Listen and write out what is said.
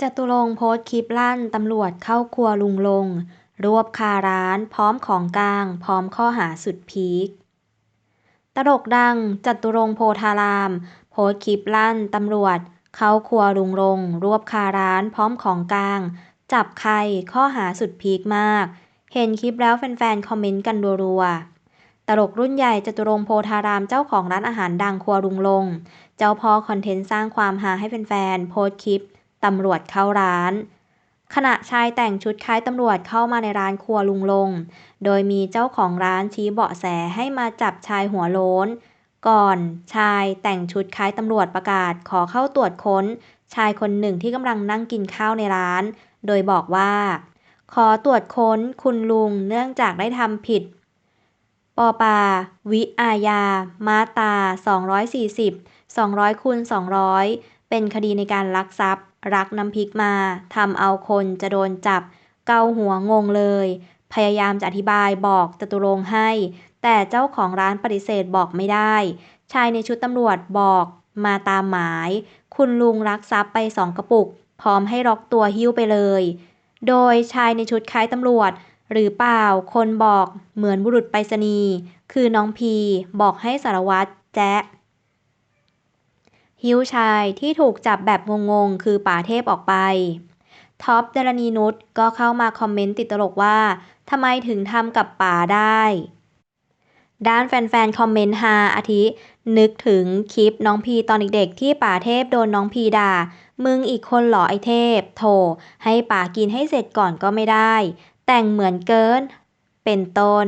จตุรงค์โพสต์คลิปลั่นตำรวจเข้าครัวลุงลง รวบคาร้าน พร้อมของกลาง พร้อมข้อหาสุดพีค ตลกดังจตุรงโพธาราม โพสต์คลิปลั่นตำรวจ เข้าครัวลุงลง รวบคาร้าน พร้อมของกลาง จับใครข้อหาสุดพีคมาก เห็นคลิปแล้วแฟนๆ คอมเมนต์กันรัวๆ ตลกรุ่นใหญ่จตุรงโพธารามเจ้าของร้านอาหารดังครัวลุงลง เจ้าพ่อคอนเทนต์สร้างความฮาให้แฟนๆ โพสต์คลิป ตำรวจเข้าร้าน ขณะชายแต่งชุดคล้ายตำรวจเข้ามาในร้านครัวลุงลง โดยมีเจ้าของร้านชี้เบาะแสให้มาจับชายหัวโล้น ก่อนชายแต่งชุดคล้ายตำรวจประกาศขอเข้าตรวจค้น ชายคนหนึ่งที่กำลังนั่งกินข้าวในร้าน โดยบอกว่า ขอตรวจค้นคุณลุงเนื่องจากได้ทำผิดปปา วิอาญา มาตรา240 200คูณ200 เป็นคดีในการลักทรัพย์ รักน้ำพริกมาทำเอาคนจะโดนจับ เกาหัวงงเลย พยายามจะอธิบายบอกจตุรงให้ แต่เจ้าของร้านปฏิเสธบอกไม่ได้ ชายในชุดตำรวจบอกมาตามหมาย คุณลุงลักทรัพย์ไปสองกระปุก พร้อมให้ล็อกตัวหิ้วไปเลย โดยชายในชุดคล้ายตำรวจ หรือเปล่าคนบอกเหมือนบุรุษไปรษณีย์คือน้องพี บอกให้สารวัตรแจ๊ะ หิ้วชายที่ถูกจับแบบงงๆ คือป๋าเทพออกไป ท็อปดารณีนุชก็เข้ามาคอมเมนต์ติดตลกว่าทำไมถึงทำกับป๋าได้ ด้านแฟนๆ คอมเมนต์ฮาอาทิ นึกถึงคลิปน้องพีตอนเด็กๆ ที่ป๋าเทพโดนน้องพีด่า มึงอีกคนเหรอไอเทพ โถ ให้ป๋ากินให้เสร็จก่อนก็ไม่ได้ แต่งเหมือนเกิน เป็นต้น